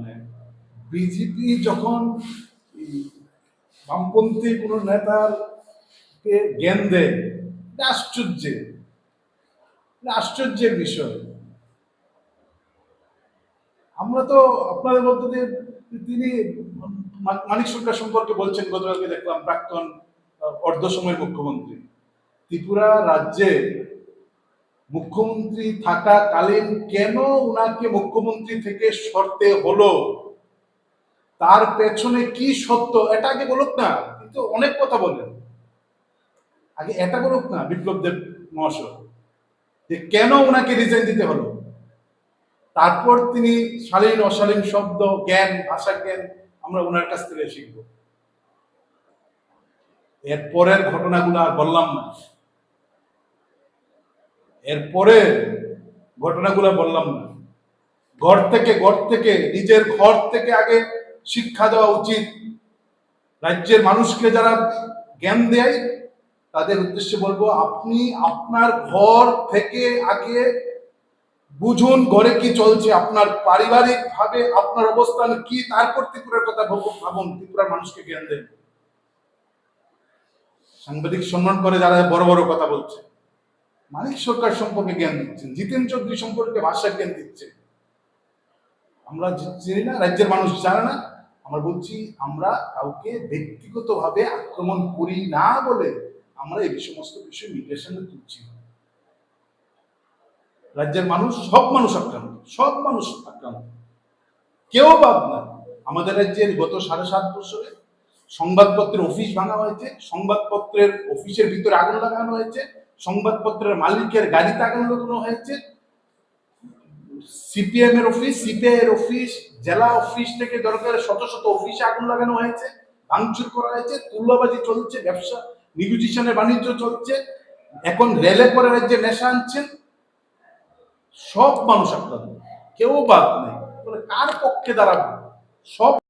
মানে বিজেপি যখন বামপন্থী কোনো নেতার জ্ঞান দেয় আশ্চর্যের আশ্চর্যের বিষয়। আমরা তো আপনাদের মধ্যে দিয়ে তিনি মানিক সরকার সম্পর্কে বলছেন, গতকালকে দেখলাম প্রাক্তন অর্ধ সময়ের মুখ্যমন্ত্রী। ত্রিপুরা রাজ্যে মুখ্যমন্ত্রী থাকাকালীন কেন উনাকে মুখ্যমন্ত্রী থেকে সরতে হলো? তার পেছনে কি সত্য? এটা আগে বলুক না কিন্তু অনেক কথা বলেন আগে এটা বলুক না বিপ্লব দেব মহাশয়, যে কেন ওনাকে রিজাইন দিতে হলো? তারপর তিনি শালীন, অশালীন শব্দ, জ্ঞান, ভাষা জ্ঞান আমরা ওনার কাছ থেকে শিখব। এরপরের ঘটনাগুলো আর বললাম না। এরপরে ঘটনাগুলো বললাম না। ঘর থেকে ঘর থেকে, নিজের ঘর থেকে আগে শিক্ষা দেওয়া উচিত। রাজ্যের মানুষকে যারা জ্ঞান দেয়, তাদের উদ্দেশ্যে বলব, আপনি আপনার ঘর থেকে আগে বুঝুন, ঘরে কি চলছে, আপনার পারিবারিক ভাবে আপনার অবস্থান কি, তারপর ত্রিপুরার কথা ভাবুন ভাবুন, ত্রিপুরার মানুষকে জ্ঞান দেন। সাংবাদিক সম্মান করে যারা বড় বড় কথা বলছে। মানিক সরকার সম্পর্কে জ্ঞান দিচ্ছেন, জিতেন চৌধুরী সম্পর্কে ভাষা জ্ঞান দিচ্ছেন। আমরা চিনি না, রাজ্যের মানুষ জানে না। আমরা বলছি, আমরা কাউকে ব্যক্তিগতভাবে আক্রমণ করি না বলে আমরা এই সমস্ত বিষয় মিডিয়ার সামনে তুলছি রাজ্যের মানুষ, সব মানুষ আক্রান্ত, সব মানুষ আক্রান্ত। কেউ বাদ না। আমাদের রাজ্যের গত সাড়ে সাত বছরে সংবাদপত্রের অফিস ভাঙা হয়েছে, সংবাদপত্রের অফিসের ভিতরে আগুন লাগানো হয়েছে সংবাদপত্রের মালিকের গাড়িতে আগুন লাগানো হয়েছে। সিপিএম এর অফিস সিপিআই এর অফিস জেলা অফিস থেকে দরকার শত শত অফিসে আগুন লাগানো হয়েছে, ভাঙচুর করা হয়েছে, তুল্যবাজি চলছে, ব্যবসা নিগোজিশনের বাণিজ্য চলছে। এখন রেলে করে রাজ্যে নেশা আনছেন। সব মানুষ আক্রান্ত কেউ বাদ নেই। কার পক্ষে দাঁড়াবে? সব